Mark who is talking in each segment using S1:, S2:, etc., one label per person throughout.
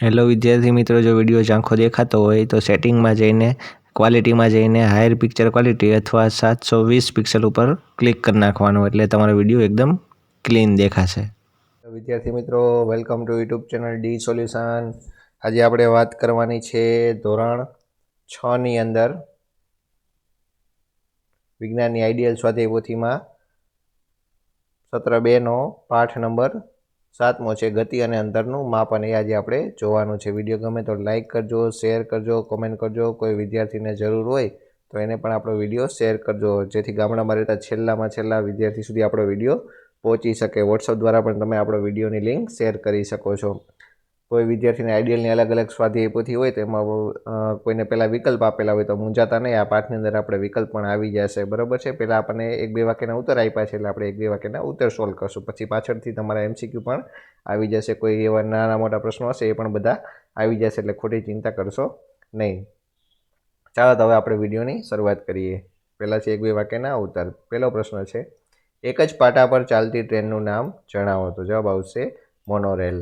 S1: Hello વિદ્યાર્થી મિત્રો, જો વીડિયો ઝાંખો દેખાતો હોય તો સેટિંગમાં જઈને ક્વોલિટીમાં જઈને હાયર પિક્ચર ક્વોલિટી અથવા સાતસો વીસ પિક્સલ ઉપર ક્લિક કરી નાખવાનું એટલે તમારો વીડિયો એકદમ ક્લીન દેખાશે. વિદ્યાર્થી મિત્રો welcome to YouTube channel D solution આજે આપણે વાત કરવાની છે ધોરણ છની અંદર વિજ્ઞાનની આઈડિયલ સ્વાધ્યાય પોથીમાં, સત્ર બેનો પાઠ નંબર સાતમો છે ગતિ અને અંતરનું માપન એ આજે આપણે જોવાનું છે. વીડિયો ગમે તો લાઇક કરજો, શેર કરજો, કોમેન્ટ કરજો. કોઈ વિદ્યાર્થીને જરૂર હોય તો એને પણ આપણો વીડિયો શેર કરજો. જેથી ગામડામાં રહેતા છેલ્લામાં છેલ્લા વિદ્યાર્થી સુધી આપણો વીડિયો પહોંચી શકે. વોટ્સઅપ દ્વારા પણ તમે આપણો વિડીયોની લિંક શેર કરી શકો છો. કોઈ વિદ્યાર્થીને આઈડિયલની અલગ અલગ સ્વાધ્યાય પોથી હોય તો એમાં કોઈને પહેલાં વિકલ્પ આપેલા હોય તો મૂંઝાતા નહીં. આ પાઠની અંદર આપણે વિકલ્પ પણ આવી જશે બરાબર છે? પહેલાં આપણને એક બે વાક્યના ઉત્તર આપ્યા છે એટલે આપણે એક બે વાક્યના ઉત્તર સોલ્વ કરશું. પછી પાછળથી તમારા એમસીક્યુ પણ આવી જશે. કોઈ એવા નાના મોટા પ્રશ્નો હશે એ પણ બધા આવી જશે એટલે ખોટી ચિંતા કરશો નહીં. ચાલો તો હવે આપણે વિડીયોની શરૂઆત કરીએ. પહેલાં છે એક બે વાક્યના ઉત્તર. પહેલો પ્રશ્ન છે, એક જ પાટા પર ચાલતી ટ્રેનનું નામ જણાવો તો જવાબ આવશે, મોનોરેલ.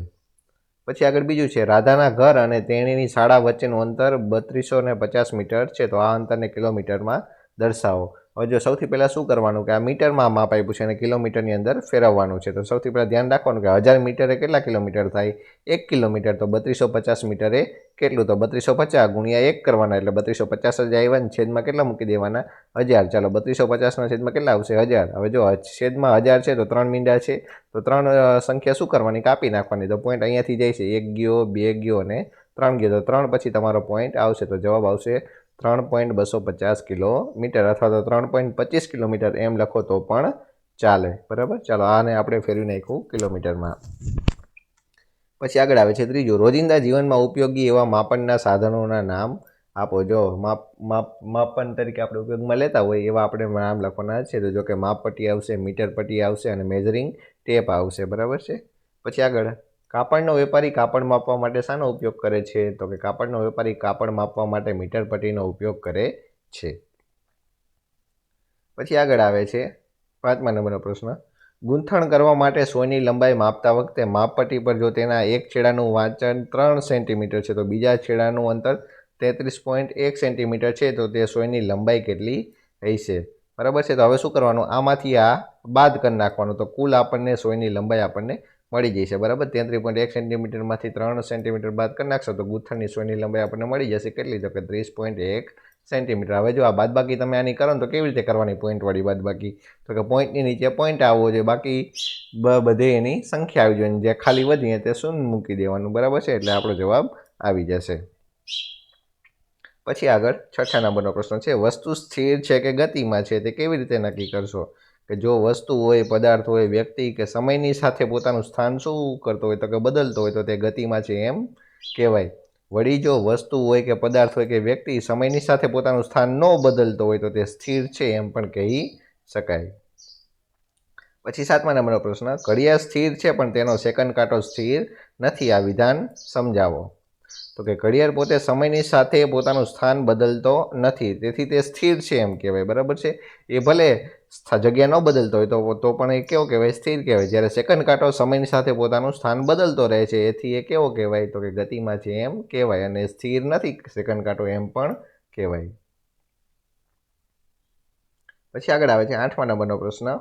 S1: પછી આગળ બીજું છે, રાધાના ઘર અને તેણીની શાળા વચ્ચેનું અંતર બત્રીસો ને પચાસ મીટર છે. તો આ અંતરને કિલોમીટરમાં દર્શાવો. હવે જો સૌથી પહેલાં શું કરવાનું કે આ મીટરમાં માપ આપ્યું છે અને કિલોમીટરની અંદર ફેરવવાનું છે, તો સૌથી પહેલાં ધ્યાન રાખવાનું કે હજાર મીટરે કેટલા કિલોમીટર થાય? એક કિલોમીટર તો બત્રીસો પચાસ મીટરે કેટલું? તો બત્રીસો પચાસ ગુણ્યા એક કરવાના, એટલે બત્રીસો પચાસ જ આવ્યા ને છેદમાં કેટલા મૂકી દેવાના? હજાર. ચાલો, બત્રીસો પચાસના છેદમાં કેટલા આવશે? હજાર. હવે જો છેદમાં હજાર છે તો ત્રણ મીંડા છે, તો ત્રણ સંખ્યા શું કરવાની? કાપી નાખવાની. તો પોઈન્ટ અહીંયાથી જાય છે. એક ગયો, બે ગયો અને ત્રણ ગયો. તો ત્રણ પછી તમારો પોઈન્ટ આવશે. તો જવાબ આવશે ત્રણ પોઈન્ટ બસો પચાસ કિલોમીટર અથવા તો ત્રણ પોઈન્ટ પચીસ કિલોમીટર એમ લખો તો પણ ચાલે. બરાબર? ચાલો, આને આપણે ફેરવી નાખ્યું કિલોમીટરમાં. પછી આગળ આવે છે ત્રીજું. રોજિંદા જીવનમાં ઉપયોગી એવા માપનના સાધનોના નામ આપો. જો માપ માપ, માપન તરીકે આપણે ઉપયોગમાં લેતા હોય એવા આપણે નામ લખવાના છે. તો જો કે માપપટ્ટી આવશે મીટર પટ્ટી આવશે અને મેઝરિંગ ટેપ આવશે. બરાબર છે? પછી આગળ. કાપડનો વેપારી કાપડ માપવા માટે શાનો ઉપયોગ કરે છે? તો કે કાપડનો વેપારી કાપડ માપવા માટે મીટર પટ્ટીનો ઉપયોગ કરે છે. પછી આગળ આવે છે પાંચમા નંબરનો પ્રશ્ન. ગૂંથણ કરવા માટે સોયની લંબાઈ માપતા વખતે માપપટ્ટી પર જો તેના એક છેડાનું વાંચન ત્રણ સેન્ટીમીટર છે, તો બીજા છેડાનું અંતર તેત્રીસ પોઈન્ટ એક સેન્ટીમીટર છે, તો તે સોયની લંબાઈ કેટલી રહેશે? બરાબર છે? તો હવે શું કરવાનું? આમાંથી આ બાદ કરી નાખવાનું. તો કુલ આપણને સોયની લંબાઈ આપણને મળી જશે બરાબર? તેત્રીસ પોઈન્ટ એક સેન્ટીમીટરમાંથી ત્રણ સેન્ટીમીટર બાદ કરી નાખશો તો ગૂંથણની સોયની લંબાઈ આપણને મળી જશે. કેટલી તો કે ત્રીસ પોઈન્ટ એક સેન્ટીમીટર હવે જો આ બાદબાકી તમે આની કરો તો કેવી રીતે કરવાની પોઈન્ટવાળી બાદબાકી? તો કે પોઈન્ટની નીચે પોઈન્ટ આવવો જોઈએ. બાકી બધે એની સંખ્યા આવી જોઈએ. જે ખાલી વધીએ તે શૂન્ય મૂકી દેવાનું. બરાબર છે? એટલે આપણો જવાબ આવી જશે. પછી આગળ છઠ્ઠા નંબરનો પ્રશ્ન છે. વસ્તુ સ્થિર છે કે ગતિમાં છે? તે કેવી રીતે નક્કી કરશો? કે જો વસ્તુ હોય, પદાર્થ હોય, વ્યક્તિ કે સમયની સાથે પોતાનું સ્થાન શું કરતો હોય, તો કે બદલતો હોય, તો તે ગતિમાં છે એમ કહેવાય. વળી જો વસ્તુ હોય કે પદાર્થ હોય કે વ્યક્તિ સમયની સાથે પોતાનું સ્થાન ન બદલતો હોય, તો તે સ્થિર છે એમ પણ કહી શકાય. પછી સાતમા નંબરનો પ્રશ્ન, ઘડિયાળ સ્થિર છે, પણ તેનો સેકન્ડ કાંટો સ્થિર નથી. આ વિધાન સમજાવો. તો કે ઘડિયાળ પોતે સમયની સાથે પોતાનું સ્થાન બદલતો નથી. તેથી તે સ્થિર છે એમ કહેવાય, બરાબર છે? એ ભલે જગ્યા ન બદલતો હોય તો તો પણ એ કેવો કહેવાય? સ્થિર કહેવાય. જ્યારે સેકન્ડ કાંટો સમયની સાથે પોતાનું સ્થાન બદલતો રહે છે, એથી એ કેવો કહેવાય? તો કે ગતિમાં છે એમ કહેવાય અને સ્થિર નથી સેકન્ડ કાંટો એમ પણ કહેવાય. પછી આગળ આવે છે આઠમા નંબરનો પ્રશ્ન.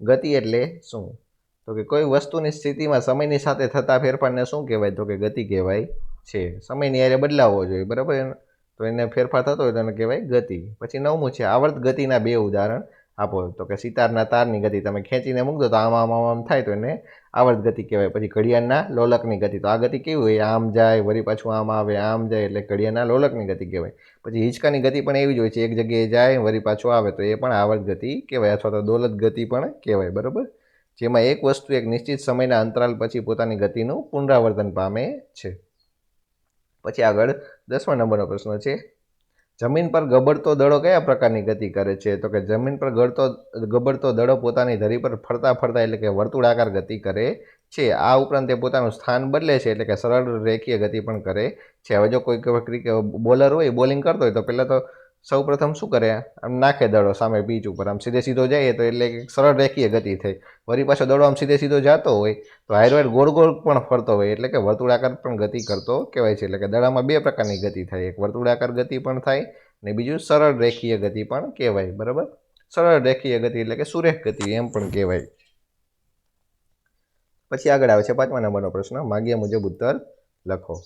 S1: ગતિ એટલે શું? તો કે કોઈ વસ્તુની સ્થિતિમાં સમયની સાથે થતા ફેરફારને શું કહેવાય? તો કે ગતિ કહેવાય. છે. સમયની યારે બદલાવવો જોઈએ, બરાબર? તો એને ફેરફાર થતો હોય તો એને કહેવાય ગતિ. પછી નવમું છે, આવર્ત ગતિના બે ઉદાહરણ આપો. તો કે સિતારના તારની ગતિ તમે ખેંચીને મૂકજો, તો આમ આમ આમ આમ થાય તો એને આવર્ત ગતિ કહેવાય. પછી ઘડિયાળના લોલકની ગતિ. તો આ ગતિ કેવી હોય? આમ જાય, વળી પાછું આમ આવે, આમ જાય, એટલે ઘડિયાળના લોલકની ગતિ કહેવાય. પછી હિંચકાની ગતિ પણ એવી જ હોય છે. એક જગ્યાએ જાય, વળી પાછું આવે, તો એ પણ આવર્ત ગતિ કહેવાય, અથવા તો દોલત ગતિ પણ કહેવાય, બરાબર? જેમાં એક વસ્તુ એક નિશ્ચિત સમયના અંતરાલ પછી પોતાની ગતિનું પુનરાવર્તન પામે છે. પછી આગળ દસમા નંબરનો પ્રશ્ન છે, જમીન પર ગબડતો દડો કયા પ્રકારની ગતિ કરે છે? તો કે જમીન પર ગળતો, ગબડતો દડો પોતાની ધરી પર ફરતા ફરતા એટલે કે વર્તુળાકાર ગતિ કરે છે. આ ઉપરાંત તે પોતાનું સ્થાન બદલે છે એટલે કે સરળ રેખીય ગતિ પણ કરે છે. હવે જો કોઈ ક્રિકેટ બોલર હોય, બોલિંગ કરતો હોય, તો પહેલાં તો સૌ પ્રથમ શું કરે? આમ નાખે દડો સામે બીચ ઉપર. આમ સીધે સીધો જાય તો એટલે સરળ રેખીય ગતિ થઈ. વળી પાછો દડો આમ સીધે સીધો જતો હોય તો હાઈરવાઈડ ગોળ ગોળ પણ ફરતો હોય. એટલે કે વર્તુળાકાર પણ ગતિ કરતો કહેવાય છે. એટલે કે દડામાં બે પ્રકારની ગતિ થાય. એક વર્તુળાકાર ગતિ પણ થાય ને બીજું સરળ રેખીય ગતિ પણ કહેવાય. બરાબર? સરળ રેખીય ગતિ એટલે કે સુરેખ ગતિ એમ પણ કહેવાય. પછી આગળ આવે છે પાંચમા નંબરનો પ્રશ્ન. માગ્યા મુજબ ઉત્તર લખો.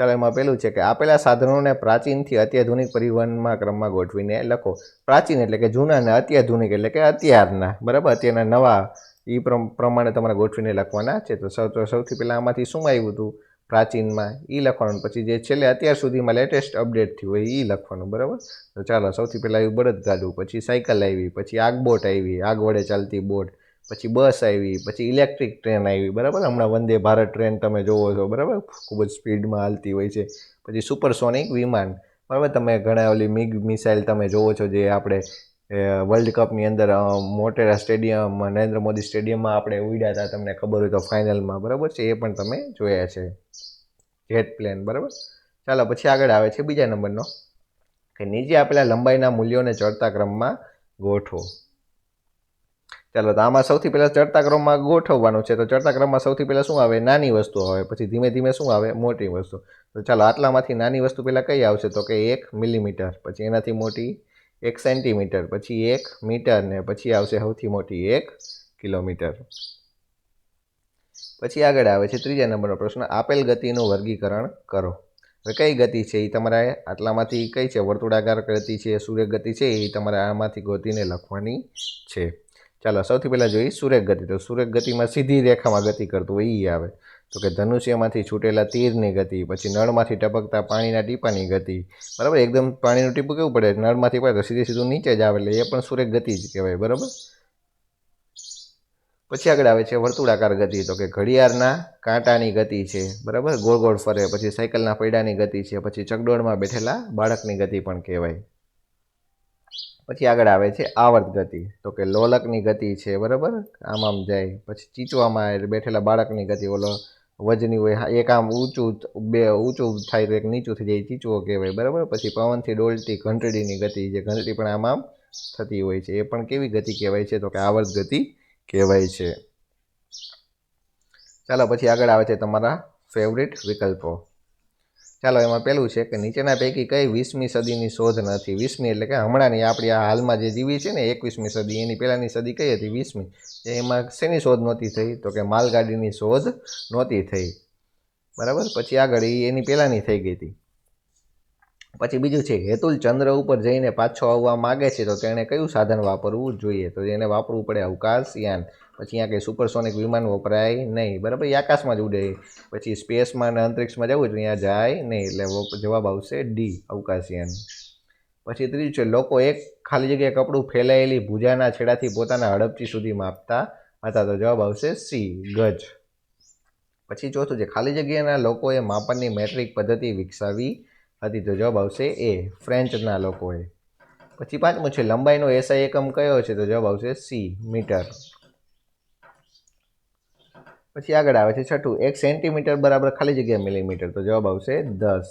S1: ચાલો એમાં પેલું છે કે આપેલા સાધનોને પ્રાચીનથી અત્યાધુનિક પરિવહનમાં ક્રમમાં ગોઠવીને લખો. પ્રાચીન એટલે કે જૂના અને અત્યાધુનિક એટલે કે અત્યારના, બરાબર? અત્યારના નવા એ પ્રમાણે તમારે ગોઠવીને લખવાના છે. તો સૌ સૌથી પહેલાં આમાંથી શું આવ્યું હતું? પ્રાચીનમાં એ લખવાનું, પછી જે છેલ્લે અત્યાર સુધીમાં લેટેસ્ટ અપડેટ થયું હોય એ લખવાનું, બરાબર? તો ચાલો, સૌથી પહેલાં આવ્યું બળદગાડું, પછી સાયકલ આવી, પછી આગબોટ આવી, આગ વડે ચાલતી બોટ પછી બસ આવી, પછી ઇલેક્ટ્રિક ટ્રેન આવી, બરાબર? હમણાં વંદે ભારત ટ્રેન તમે જોવો છો, બરાબર? ખૂબ જ સ્પીડમાં હાલતી હોય છે. પછી સુપરસોનિક વિમાન, બરાબર? તમે ઘણા ઓલી મિગ મિસાઇલ તમે જોવો છો જે આપણે વર્લ્ડ કપની અંદર મોટેરા સ્ટેડિયમ, નરેન્દ્ર મોદી સ્ટેડિયમમાં આપણે ઉડ્યા હતા તમને ખબર હોય તો ફાઇનલમાં, બરાબર છે? એ પણ તમે જોયા છે. જેટ પ્લેન, બરાબર? ચાલો, પછી આગળ આવે છે બીજા નંબરનો. કે નીચે આપેલા લંબાઈના મૂલ્યોને ચડતા ક્રમમાં ગોઠવો. ચાલો તો આમાં સૌથી પહેલાં ચડતા ક્રમમાં ગોઠવવાનું છે. તો ચડતા ક્રમમાં સૌથી પહેલાં શું આવે? નાની વસ્તુ આવે. પછી ધીમે ધીમે શું આવે? મોટી વસ્તુ. તો ચાલો આટલામાંથી નાની વસ્તુ પહેલાં કઈ આવશે? તો કે એક મિલીમીટર. પછી એનાથી મોટી એક સેન્ટીમીટર. પછી એક મીટર ને પછી આવશે સૌથી મોટી એક કિલોમીટર. પછી આગળ આવે છે ત્રીજા નંબરનો પ્રશ્ન. આપેલ ગતિનું વર્ગીકરણ કરો. હવે કઈ ગતિ છે? એ તમારે આટલામાંથી કઈ છે? વર્તુળાકાર ગતિ છે? સૂર્ય ગતિ છે? એ તમારે આમાંથી ગોતીને લખવાની છે. ચાલો, સૌથી પહેલાં જોઈએ સુરેખ ગતિ. તો સુરેખ ગતિમાં સીધી રેખામાં ગતિ કરતું હોય એ આવે. તો કે ધનુષ્યમાંથી છૂટેલા તીરની ગતિ, પછી નળમાંથી ટપકતા પાણીના ટીપાની ગતિ. બરાબર? એકદમ પાણીનું ટીપું કેવું પડે? નળમાંથી પડે તો સીધે સીધું નીચે જ આવે એટલે એ પણ સુરેખ ગતિ જ કહેવાય. બરાબર? પછી આગળ આવે છે વર્તુળાકાર ગતિ. તો કે ઘડિયાળના કાંટાની ગતિ છે. બરાબર? ગોળ ગોળ ફરે. પછી સાયકલના પૈડાની ગતિ છે. પછી ચકડોળમાં બેઠેલા બાળકની ગતિ પણ કહેવાય. પછી આગળ આવે છે આવર્ત ગતિ. તો કે લોલકની ગતિ છે, બરાબર? આમ આમ જાય. પછી ચીચવામાં બેઠેલા બાળકની ગતિ, ઓલો વજની હોય એક આમ ઊંચું બે ઊંચું થાય તો એક નીચું થઈ જાય ચીચવો કહેવાય, બરાબર? પછી પવનથી ડોલતી ઘંટડીની ગતિ જે ઘંટડી પણ આમ આમ થતી હોય છે. એ પણ કેવી ગતિ કહેવાય છે? તો કે આવર્ત ગતિ કહેવાય છે. ચાલો, પછી આગળ આવે છે તમારા ફેવરિટ વિકલ્પો. ચાલો, એમાં પહેલું છે કે નીચેના પૈકી કઈ વીસમી સદીની શોધ નથી. વીસમી એટલે કે હમણાંની આપણી આ હાલમાં જે જીવી છે ને, એકવીસમી સદી, એની પહેલાંની સદી કઈ હતી? વીસમી. એમાં શેની શોધ નહોતી થઈ? તો કે માલગાડીની શોધ નહોતી થઈ. બરાબર? પછી આગળ એ એની પહેલાંની થઈ ગઈ હતી. પછી બીજું છે, હેતુલ ચંદ્ર ઉપર જઈને પાછો આવવા માગે છે તો તેણે કયું સાધન વાપરવું જોઈએ? તો એને વાપરવું પડે અવકાશયાન. પછી અહીંયા કંઈ સુપરસોનિક વિમાન વપરાય નહીં. બરાબર? એ આકાશમાં જ ઉડે. પછી સ્પેસમાં અને અંતરિક્ષમાં જવું તો ત્યાં જાય નહીં, એટલે જવાબ આવશે ડી અવકાશયાન. પછી ત્રીજું છે, લોકો એક ખાલી જગ્યાએ કપડું ફેલાયેલી ભૂજાના છેડાથી પોતાના હડપચી સુધી માપતા હતા. તો જવાબ આવશે સી ગજ. પછી ચોથું છે, ખાલી જગ્યાના લોકોએ માપનની મેટ્રિક પદ્ધતિ વિકસાવી હતી. તો જવાબ આવશે એ ફ્રેન્ચના લોકોએ. પછી પાંચમું છે, લંબાઈનો એસઆઈ એકમ કયો છે? તો જવાબ આવશે સી મીટર. પછી આગળ આવે છે છઠ્ઠું. એક સેન્ટીમીટર બરાબર ખાલી જગ્યા મિલીમીટર તો જવાબ આવશે દસ.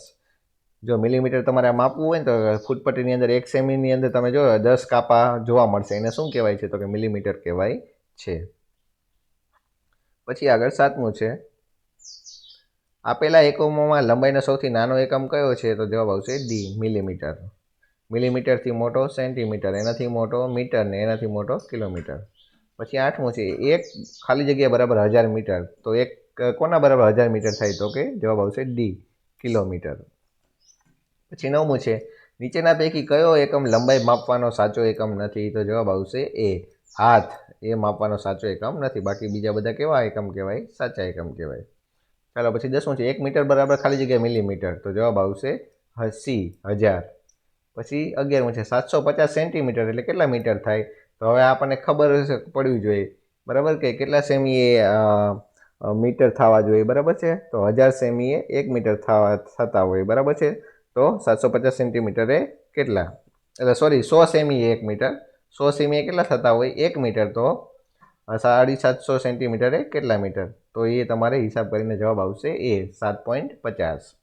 S1: જો મિલીમીટર તમારે માપવું હોય ને તો ફૂટપટ્ટીની અંદર એક સેમીની અંદર તમે જો દસ કાપા જોવા મળશે. એને શું કહેવાય છે? તો કે મિલીમીટર કહેવાય છે. પછી આગળ સાતમું છે. આપેલા એકમોમાં લંબાઈનો સૌથી નાનો એકમ કયો છે? તો જવાબ આવશે ડી મિલીમીટર મિલીમીટરથી મોટો સેન્ટીમીટર એનાથી મોટો મીટર ને એનાથી મોટો કિલોમીટર પછી આઠમું છે, એક ખાલી જગ્યા બરાબર હજાર મીટર. તો એક, કોના બરાબર હજાર મીટર થાય તો કે, જવાબ આવશે ડી કિલોમીટર. પછી નવમું છે, નીચેના પૈકી કયો એકમ લંબાઈ માપવાનો સાચો એકમ નથી? તો જવાબ આવશે એ હાથ. એ માપવાનો સાચો એકમ નથી. બાકી બીજા બધા કેવા એકમ કહેવાય? સાચા એકમ કહેવાય. ચાલો પછી દસમું છે, એક મીટર બરાબર ખાલી જગ્યા મિલીમીટર. તો જવાબ આવશે હસી, હજાર. પછી અગિયારમું છે, સાતસો પચાસ સેન્ટીમીટર એટલે કેટલા મીટર થાય? તો હવે આપણને ખબર પડવી જોઈએ. બરાબર કે કેટલા સેમી એ મીટર થવા જોઈએ, બરાબર છે? તો હજાર સેમી એ એક મીટર થવા, થતા હોય, બરાબર છે? તો સાતસો પચાસ સેન્ટીમીટરે કેટલા? એટલે સોરી, સો સેમી એક મીટર. સો સેમી એ કેટલા થતા હોય? એક મીટર. તો સાડી સાતસો સેન્ટીમીટરે કેટલા મીટર? તો એ તમારે હિસાબ કરીને જવાબ આવશે એ, સાત પોઈન્ટ પચાસ.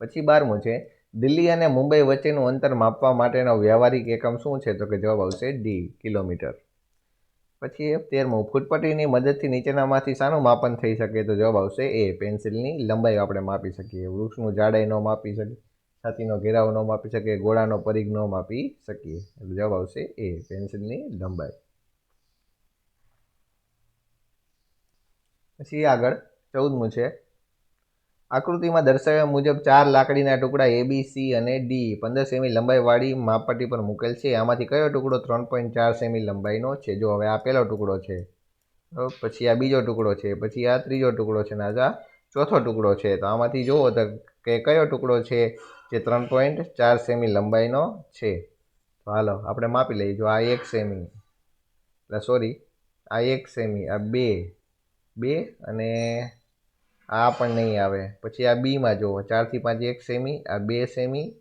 S1: પછી બારમું છે. દિલ્હી અને મુંબઈ વચ્ચેનું અંતર માપવા માટેનો વ્યવહારિક એકમ શું છે? તો કે જવાબ આવશે ડી કિલોમીટર. પછી તેરમું ફૂટપટ્ટીની મદદથી નીચેનામાંથી શાનું માપન થઈ શકે તો જવાબ આવશે એ પેન્સિલની લંબાઈ આપણે માપી શકીએ. વૃક્ષનું જાડાઈ ન માપી શકીએ, છાતીનો ઘેરાવ ન માપી શકીએ, ગોળાનો પરિઘ ન માપી શકીએ. એટલે જવાબ આવશે એ પેન્સિલની લંબાઈ. પછી આગળ, ચૌદમું છે. આકૃતિમાં દર્શાવ્યા મુજબ ચાર લાકડીના ટુકડા એ બી સી અને ડી પંદર સેમી લંબાઈવાળી માપપટ્ટી પર મૂકેલ છે. આમાંથી કયો ટુકડો ત્રણ પોઈન્ટ ચાર સેમી લંબાઈનો છે? જો હવે આ પહેલો ટુકડો છે પછી આ બીજો ટુકડો છે, પછી આ ત્રીજો ટુકડો છે ને આ ચોથો ટુકડો છે. તો આમાંથી જુઓ તો કે કયો ટુકડો છે જે ત્રણ પોઈન્ટ ચાર સેમી લંબાઈનો છે. તો હાલો, આપણે માપી લઈએ. જો આ એક સેમી, એટલે સોરી, આ એક સેમી, આ બે બે અને આ પણ નહીં આવે. પછી આ બીમાં જુઓ, ચારથી પાંચ એક સેમી, આ બે સેમી,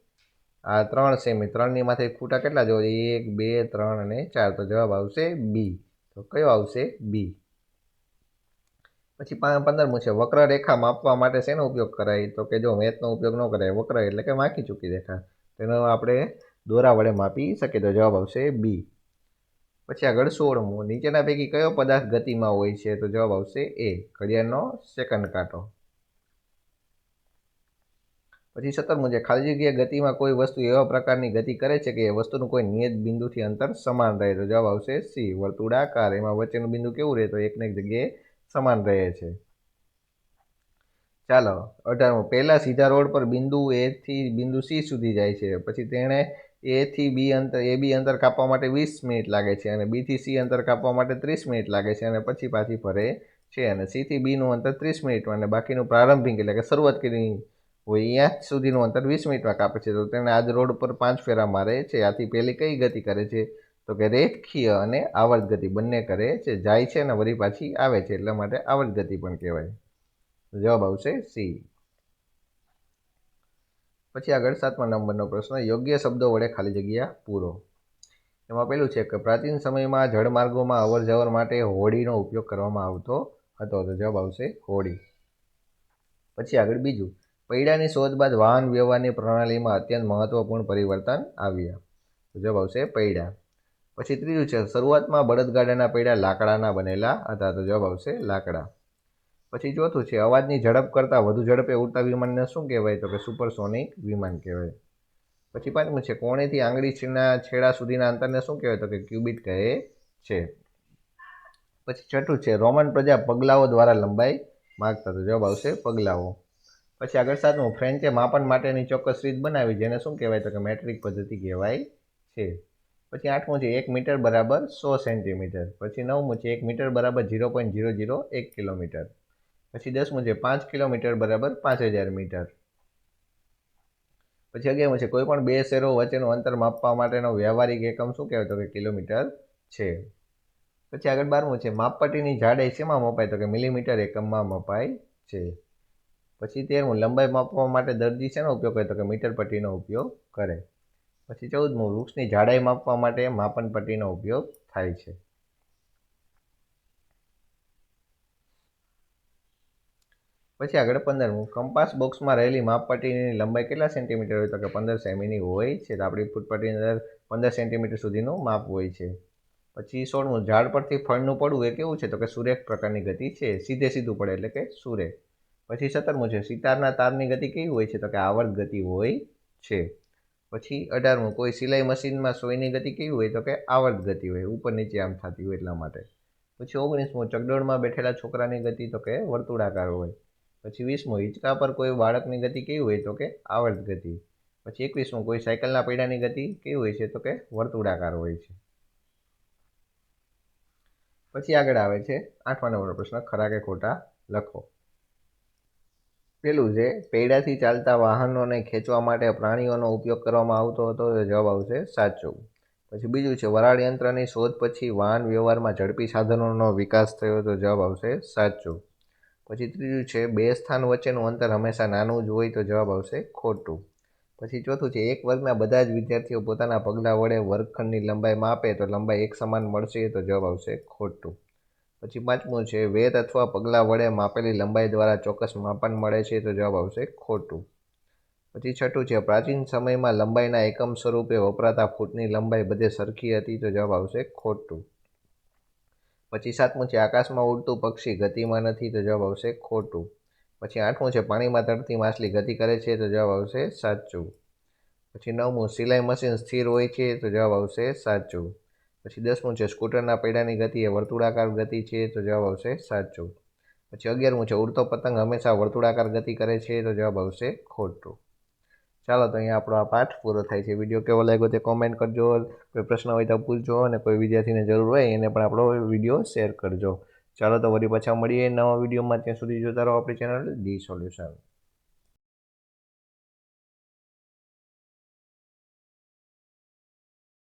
S1: આ ત્રણ સેમી. ત્રણની માથે ખૂટા કેટલા જોવો એક, બે, ત્રણ અને ચાર. તો જવાબ આવશે બી. તો કયો આવશે? બી. પછી પંદરમું છે વક્રરેખા માપવા માટે શેનો ઉપયોગ કરાય? તો કે જો મેથનો ઉપયોગ ન કરાય, વક્ર એટલે કે વાંકી ચૂકી રેખા તેનો આપણે દોરા વડે માપી શકીએ. તો જવાબ આવશે બી. પછી આગળ સોળમો. નીચેના પૈકી કયો પદાર્થ ગતિમાં હોય છે? તો જવાબ આવશે એ. ઘડિયાળનો સેકન્ડ કાંટો. પછી સત્તરમું છે. ખાલી જગ્યા ગતિમાં કોઈ વસ્તુ એવા પ્રકારની ગતિ કરે છે કે એ વસ્તુનું કોઈ નિયત બિંદુથી અંતર સમાન રહે? તો જવાબ આવશે સી. વર્તુળાકાર એમાં વચ્ચેનું બિંદુ કેવું રહે? તો એકને એક જગ્યાએ સમાન રહે છે. ચાલો, અઢારમું. પહેલાં સીધા રોડ પર બિંદુ એથી બિંદુ સી સુધી જાય છે. પછી તેણે એથી બી અંતર એ બી અંતર કાપવા માટે વીસ મિનિટ લાગે છે અને બીથી સી અંતર કાપવા માટે ત્રીસ મિનિટ લાગે છે અને પછી પાછી ફરે છે અને સીથી બીનું અંતર ત્રીસ મિનિટમાં અને બાકીનું પ્રારંભિક એટલે કે શરૂઆત કરી હોય અહીંયા સુધીનું અંતર વીસ મિનિટમાં કાપે છે. તો તેને આજ રોડ પર પાંચ ફેરા મારે છે. આથી પહેલી કઈ ગતિ કરે છે? તો કે રેખીય અને આવર્ત ગતિ બંને કરે છે. જાય છે અને વળી પાછી આવે છે. એટલા માટે આવર્ત ગતિ પણ કહેવાય. જવાબ આવશે સી પછી આગળ સાતમા નંબરનો પ્રશ્ન, યોગ્ય શબ્દો વડે ખાલી જગ્યા પૂરો. એમાં પેલું છે કે, પ્રાચીન સમયમાં જળમાર્ગોમાં અવર જવર માટે હોડીનો ઉપયોગ કરવામાં આવતો હતો. તો જવાબ આવશે હોડી. પછી આગળ બીજું. પૈડાની શોધ બાદ વાહન વ્યવહારની પ્રણાલીમાં અત્યંત મહત્વપૂર્ણ પરિવર્તન આવ્યા. તો જવાબ આવશે પૈડા. પછી ત્રીજું છે, શરૂઆતમાં બળદગાડાના પૈડા લાકડાના બનેલા હતા. તો જવાબ આવશે લાકડા. પછી ચોથું છે, અવાજની ઝડપ કરતાં વધુ ઝડપે ઉડતા વિમાનને શું કહેવાય? તો કે સુપરસોનિક વિમાન કહેવાય. પછી પાંચમું છે, કોણેથી આંગળીના છેડા સુધીના અંતરને શું કહેવાય? તો કે ક્યુબિટ કહે છે. પછી છઠ્ઠું છે, રોમન પ્રજા પગલાઓ દ્વારા લંબાઈ માગતા તો જવાબ આવશે પગલાઓ. પછી આગળ સાતમું, ફ્રેન્ચે માપન માટેની ચોક્કસ રીત બનાવી, જેને શું કહેવાય? તો કે મેટ્રિક પદ્ધતિ કહેવાય છે. પછી આઠમું છે, એક મીટર બરાબર સો સેન્ટીમીટર. પછી નવમું છે, એક મીટર બરાબર ઝીરો પોઈન્ટ ઝીરો ઝીરો એક કિલોમીટર. પછી દસમું છે પાંચ કિલોમીટર બરાબર પાંચ હજાર મીટર. પછી અગિયારમું છે કોઈ પણ બે શેરો વચ્ચેનું અંતર માપવા માટેનો વ્યવહારિક એકમ શું કહેવાય? તો કે કિલોમીટર છે. પછી આગળ બારમું છે માપપટ્ટીની જાડાઈ શેમાં મપાય? તો કે મિલીમીટર એકમમાં મપાય છે. પછી તેરમું લંબાઈ માપવા માટે દર્દી શેનો ઉપયોગ કરે? તો કે મીટર પટ્ટીનો ઉપયોગ કરે. પછી ચૌદમું વૃક્ષની જાડાઈ માપવા માટે માપન પટ્ટીનો ઉપયોગ થાય છે. પછી આગળ પંદરમું કંપાસ બોક્સમાં રહેલી માપપટ્ટીની લંબાઈ કેટલા સેન્ટીમીટર હોય તો કે પંદર સેમીની હોય છે. તો આપણી ફૂટપટ્ટીની અંદર પંદર સેન્ટીમીટર સુધીનું માપ હોય છે. પછી સોળમું, ઝાડ પરથી ફળનું પડવું એ કેવું છે તો કે સુરેખ પ્રકારની ગતિ છે. સીધે સીધું પડે એટલે કે સુરેખ પછી સત્તરમું છે, સિતારના તારની ગતિ કેવી હોય છે તો કે આવર્ત ગતિ હોય છે. પછી અઢારમું, કોઈ સિલાઈ મશીનમાં સોયની ગતિ કેવી હોય તો કે આવર્ત ગતિ હોય, ઉપર નીચે આમ થતી હોય એટલા માટે. પછી ઓગણીસમું, ચકડોળમાં બેઠેલા છોકરાની ગતિ તો કે વર્તુળાકાર હોય. પછી વીસમું હિંચકા પર કોઈ બાળકની ગતિ કેવી હોય તો કે આવર્ત ગતિ. પછી એકવીસમું કોઈ સાયકલના પૈડાની ગતિ કેવી હોય છે તો કે વર્તુળાકાર હોય છે. પછી આગળ આવે છે આઠમા નંબરનો પ્રશ્ન, ખરા કે ખોટા? લખો. પેલું છે પૈડાથી ચાલતા વાહનોને ખેંચવા માટે પ્રાણીઓનો ઉપયોગ કરવામાં આવતો હતો, તો જવાબ આવશે સાચો. પછી બીજું છે, વરાળ યંત્રની શોધ પછી વાહન વ્યવહારમાં ઝડપી સાધનોનો વિકાસ થયો, તો જવાબ આવશે સાચું. પછી ત્રીજું છે, બે સ્થાન વચ્ચેનું અંતર હંમેશા નાનું જ હોય તો જવાબ આવશે ખોટું. પછી ચોથું છે, એક વર્ગના બધા જ વિદ્યાર્થીઓ પોતાના પગલાં વડે વર્ગખંડની લંબાઈ માપે તો લંબાઈ એક સમાન મળશે તો જવાબ આવશે ખોટું. પછી પાંચમું છે વેદ અથવા પગલાં વડે માપેલી લંબાઈ દ્વારા ચોક્કસ માપન મળે છે તો જવાબ આવશે ખોટું. પછી છઠ્ઠું છે, પ્રાચીન સમયમાં લંબાઈના એકમ સ્વરૂપે વપરાતા ફૂટની લંબાઈ બધે સરખી હતી તો જવાબ આવશે ખોટું. પછી સાતમું છે, આકાશમાં ઉડતું પક્ષી, ગતિમાં નથી તો જવાબ આવશે ખોટું. પછી આઠમું છે, પાણીમાં તરતી માછલી ગતિ કરે છે તો જવાબ આવશે સાચું. પછી નવમું, સિલાઈ મશીન સ્થિર હોય છે તો જવાબ આવશે સાચું. પછી દસમું છે, સ્કૂટરના પૈડાની ગતિ એ વર્તુળાકાર ગતિ છે તો જવાબ આવશે સાચું. પછી અગિયારમું છે, ઉડતો પતંગ હંમેશા વર્તુળાકાર ગતિ કરે છે તો જવાબ આવશે ખોટું. ચાલો તો અહીંયા આપણો આ પાઠ પૂરો થાય છે. વીડિયો કેવો લાગ્યો તે કોમેન્ટ કરજો. કોઈ પ્રશ્ન હોય તો પૂછજો અને કોઈ વિદ્યાર્થીને જરૂર હોય એને પણ આપણો વીડિયો શેર કરજો. ચાલો તો વળી પાછા મળીએ નવા વિડીયોમાં. ત્યાં સુધી જોતા રહો આપણી ચેનલ ડી સોલ્યુશન